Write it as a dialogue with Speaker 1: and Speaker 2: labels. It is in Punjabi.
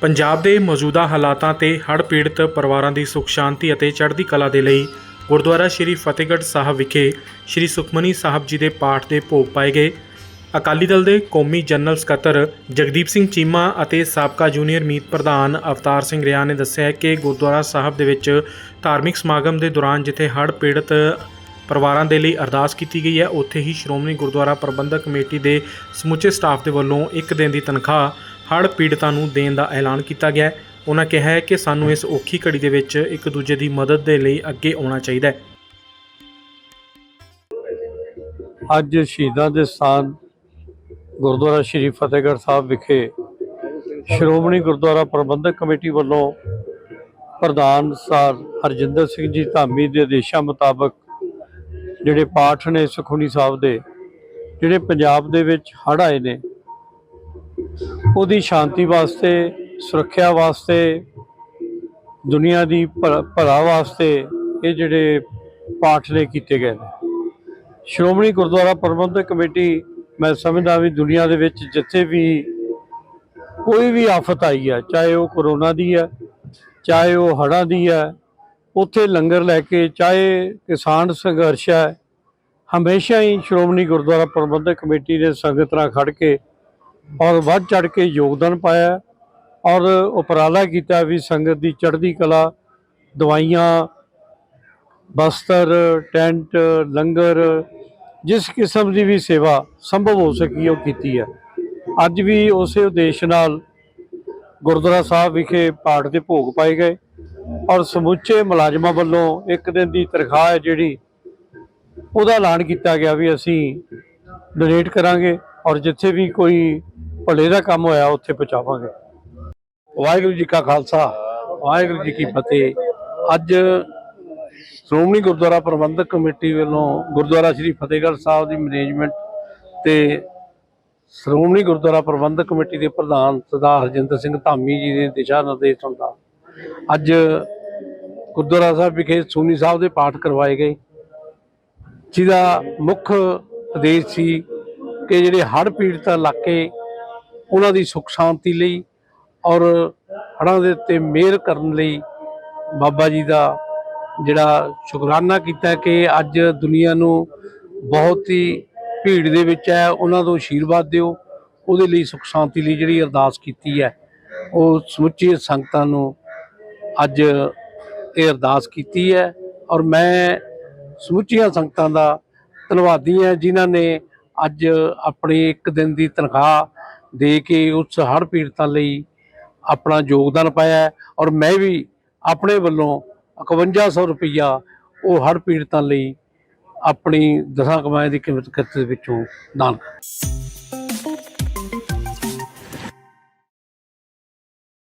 Speaker 1: ਪੰਜਾਬ ਦੇ ਮੌਜੂਦਾ ਹਾਲਾਤਾਂ ਤੇ ਹੜ੍ਹ ਪੀੜਤ ਪਰਿਵਾਰਾਂ ਦੀ ਸੁਖ, ਸ਼ਾਂਤੀ ਅਤੇ ਚੜ੍ਹਦੀ ਕਲਾ ਦੇ ਲਈ ਗੁਰਦੁਆਰਾ ਸ਼੍ਰੀ ਫਤਿਹਗੜ੍ਹ ਸਾਹਿਬ ਵਿਖੇ ਸ਼੍ਰੀ ਸੁਖਮਨੀ ਸਾਹਿਬ ਜੀ ਦੇ ਪਾਠ ਦੇ ਭੋਗ ਪਾਏ ਗਏ। ਅਕਾਲੀ ਦਲ ਦੇ ਕੌਮੀ ਜਨਰਲ ਸਕੱਤਰ ਜਗਦੀਪ ਸਿੰਘ ਚੀਮਾ ਅਤੇ ਸਾਬਕਾ ਜੂਨੀਅਰ ਮੀਤ ਪ੍ਰਧਾਨ ਅਵਤਾਰ ਸਿੰਘ ਰਿਆ ਨੇ ਦੱਸਿਆ ਕਿ ਗੁਰਦੁਆਰਾ ਸਾਹਿਬ ਦੇ ਵਿੱਚ ਧਾਰਮਿਕ ਸਮਾਗਮ ਦੇ ਦੌਰਾਨ ਜਿੱਥੇ ਹੜ੍ਹ ਪੀੜਤ ਪਰਿਵਾਰਾਂ ਦੇ ਲਈ ਅਰਦਾਸ ਕੀਤੀ ਗਈ ਹੈ, ਉੱਥੇ ਹੀ ਸ਼੍ਰੋਮਣੀ ਗੁਰਦੁਆਰਾ ਪ੍ਰਬੰਧਕ ਕਮੇਟੀ ਦੇ ਸਮੁੱਚੇ ਸਟਾਫ ਦੇ ਵੱਲੋਂ ਇੱਕ ਦਿਨ ਦੀ ਤਨਖਾਹ ਹੜ੍ਹ ਪੀੜਤਾਂ ਨੂੰ ਦੇਣ ਦਾ ਐਲਾਨ ਕੀਤਾ ਗਿਆ ਹੈ। ਉਹਨਾਂ ਕਿਹਾ ਹੈ ਕਿ ਸਾਨੂੰ ਇਸ ਔਖੀ ਘੜੀ ਦੇ ਵਿੱਚ ਇੱਕ ਦੂਜੇ ਦੀ ਮਦਦ ਦੇ ਲਈ ਅੱਗੇ ਆਉਣਾ ਚਾਹੀਦਾ ਹੈ।
Speaker 2: ਅੱਜ ਸ਼ਹੀਦਾਂ ਦੇ ਸਥਾਨ ਗੁਰਦੁਆਰਾ ਸ਼੍ਰੀ ਫਤਿਹਗੜ੍ਹ ਸਾਹਿਬ ਵਿਖੇ ਸ਼੍ਰੋਮਣੀ ਗੁਰਦੁਆਰਾ ਪ੍ਰਬੰਧਕ ਕਮੇਟੀ ਵੱਲੋਂ ਪ੍ਰਧਾਨ ਸਰ ਹਰਜਿੰਦਰ ਸਿੰਘ ਜੀ ਧਾਮੀ ਦੇ ਆਦੇਸ਼ਾਂ ਮੁਤਾਬਕ ਜਿਹੜੇ ਪਾਠ ਨੇ ਸੁਖਮਨੀ ਸਾਹਿਬ ਦੇ, ਜਿਹੜੇ ਪੰਜਾਬ ਦੇ ਵਿੱਚ ਹੜ੍ਹ ਆਏ ਨੇ ਉਹਦੀ ਸ਼ਾਂਤੀ ਵਾਸਤੇ, ਸੁਰੱਖਿਆ ਵਾਸਤੇ, ਦੁਨੀਆ ਦੀ ਭਲਾ ਵਾਸਤੇ ਇਹ ਜਿਹੜੇ ਪਾਠ ਨੇ ਕੀਤੇ ਗਏ ਨੇ। ਸ਼੍ਰੋਮਣੀ ਗੁਰਦੁਆਰਾ ਪ੍ਰਬੰਧਕ ਕਮੇਟੀ, ਮੈਂ ਸਮਝਦਾ ਵੀ ਦੁਨੀਆ ਦੇ ਵਿੱਚ ਜਿੱਥੇ ਵੀ ਕੋਈ ਵੀ ਆਫਤ ਆਈ ਹੈ, ਚਾਹੇ ਉਹ ਕਰੋਨਾ ਦੀ ਹੈ, ਚਾਹੇ ਉਹ ਹੜ੍ਹਾਂ ਦੀ ਹੈ, ਉੱਥੇ ਲੰਗਰ ਲੈ ਕੇ, ਚਾਹੇ ਕਿਸਾਨ ਸੰਘਰਸ਼ ਹੈ, ਹਮੇਸ਼ਾ ਹੀ ਸ਼੍ਰੋਮਣੀ ਗੁਰਦੁਆਰਾ ਪ੍ਰਬੰਧਕ ਕਮੇਟੀ ਨੇ ਸੰਗਤ ਨਾਲ ਖੜ ਕੇ ਔਰ ਵੱਧ ਚੜ ਕੇ ਯੋਗਦਾਨ ਪਾਇਆ ਔਰ ਉਪਰਾਲਾ ਕੀਤਾ ਵੀ ਸੰਗਤ ਦੀ ਚੜ੍ਹਦੀ ਕਲਾ, ਦਵਾਈਆਂ, ਬਸਤਰ, ਟੈਂਟ, ਲੰਗਰ, ਜਿਸ ਕਿਸਮ ਦੀ ਵੀ ਸੇਵਾ ਸੰਭਵ ਹੋ ਸਕੀ ਉਹ ਕੀਤੀ ਹੈ। ਅੱਜ ਵੀ ਉਸੇ ਉਦੇਸ਼ ਨਾਲ ਗੁਰਦੁਆਰਾ ਸਾਹਿਬ ਵਿਖੇ ਪਾਠ ਦੇ ਭੋਗ ਪਾਏ ਗਏ ਔਰ ਸਮੁੱਚੇ ਮੁਲਾਜ਼ਮਾਂ ਵੱਲੋਂ ਇੱਕ ਦਿਨ ਦੀ ਤਨਖਾਹ ਹੈ ਜਿਹੜੀ ਉਹਦਾ ਐਲਾਨ ਕੀਤਾ ਗਿਆ ਵੀ ਅਸੀਂ ਡੋਨੇਟ ਕਰਾਂਗੇ ਔਰ ਜਿੱਥੇ ਵੀ ਕੋਈ ਭਲੇ ਦਾ ਕੰਮ ਹੋਇਆ, ਉੱਥੇ ਪਹੁੰਚਾਵਾਂਗੇ। ਵਾਹਿਗੁਰੂ ਜੀ ਕਾ ਖਾਲਸਾ, ਵਾਹਿਗੁਰੂ ਜੀ ਕੀ ਫਤਿਹ। ਅੱਜ ਸ਼੍ਰੋਮਣੀ ਗੁਰਦੁਆਰਾ ਪ੍ਰਬੰਧਕ ਕਮੇਟੀ ਵੱਲੋਂ ਗੁਰਦੁਆਰਾ ਸ੍ਰੀ ਫਤਿਹਗੜ੍ਹ ਸਾਹਿਬ ਦੀ ਮੈਨੇਜਮੈਂਟ ਤੇ ਸ਼੍ਰੋਮਣੀ ਗੁਰਦੁਆਰਾ ਪ੍ਰਬੰਧਕ ਕਮੇਟੀ ਦੇ ਪ੍ਰਧਾਨ ਸਰਦਾਰ ਹਰਜਿੰਦਰ ਸਿੰਘ ਧਾਮੀ ਜੀ ਦੇ ਦਿਸ਼ਾ ਨਿਰਦੇਸ਼ ਹੁੰਦਾ ਅੱਜ ਗੁਰਦੁਆਰਾ ਸਾਹਿਬ ਵਿਖੇ ਸੂਨੀ ਸਾਹਿਬ ਦੇ ਪਾਠ ਕਰਵਾਏ ਗਏ। ਜਿਹਦਾ ਮੁੱਖ ਉਦੇਸ਼ ਸੀ ਕਿ ਜਿਹੜੇ ਹੜ੍ਹ ਪੀੜਤ ਇਲਾਕੇ ਉਹਨਾਂ ਦੀ ਸੁਖ ਸ਼ਾਂਤੀ ਲਈ ਔਰ ਹੜ੍ਹਾਂ ਦੇ ਉੱਤੇ ਮਿਹਰ ਕਰਨ ਲਈ ਬਾਬਾ ਜੀ ਦਾ ਜਿਹੜਾ ਸ਼ੁਕਰਾਨਾ ਕੀਤਾ ਕਿ ਅੱਜ ਦੁਨੀਆ ਨੂੰ ਬਹੁਤ ਹੀ ਭੀੜ ਦੇ ਵਿੱਚ ਹੈ, ਉਹਨਾਂ ਤੋਂ ਆਸ਼ੀਰਵਾਦ ਦਿਓ, ਉਹਦੇ ਲਈ ਸੁਖ ਸ਼ਾਂਤੀ ਲਈ ਜਿਹੜੀ ਅਰਦਾਸ ਕੀਤੀ ਹੈ, ਉਹ ਸਮੁੱਚੀ ਸੰਗਤਾਂ ਨੂੰ ਅੱਜ ਇਹ ਅਰਦਾਸ ਕੀਤੀ ਹੈ ਔਰ ਮੈਂ ਸਮੁੱਚੀਆਂ ਸੰਗਤਾਂ ਦਾ ਧੰਨਵਾਦੀ ਹਾਂ ਜਿਨ੍ਹਾਂ ਨੇ ਅੱਜ ਆਪਣੀ ਇੱਕ ਦਿਨ ਦੀ ਤਨਖਾਹ ਦੇ ਕੇ ਉਸ ਹੜ੍ਹ ਪੀੜਤਾਂ ਲਈ ਆਪਣਾ ਯੋਗਦਾਨ ਪਾਇਆ ਔਰ ਮੈਂ ਵੀ ਆਪਣੇ ਵੱਲੋਂ 5100 ਰੁਪਈਆ ਉਹ ਹੜ੍ਹ ਪੀੜਤਾਂ ਲਈ ਆਪਣੀ ਦਸਾਂ ਕਮਾਏ ਦੀ ਕੀਮਤ ਕਿਰਤ ਵਿੱਚੋਂ ਦਾਨ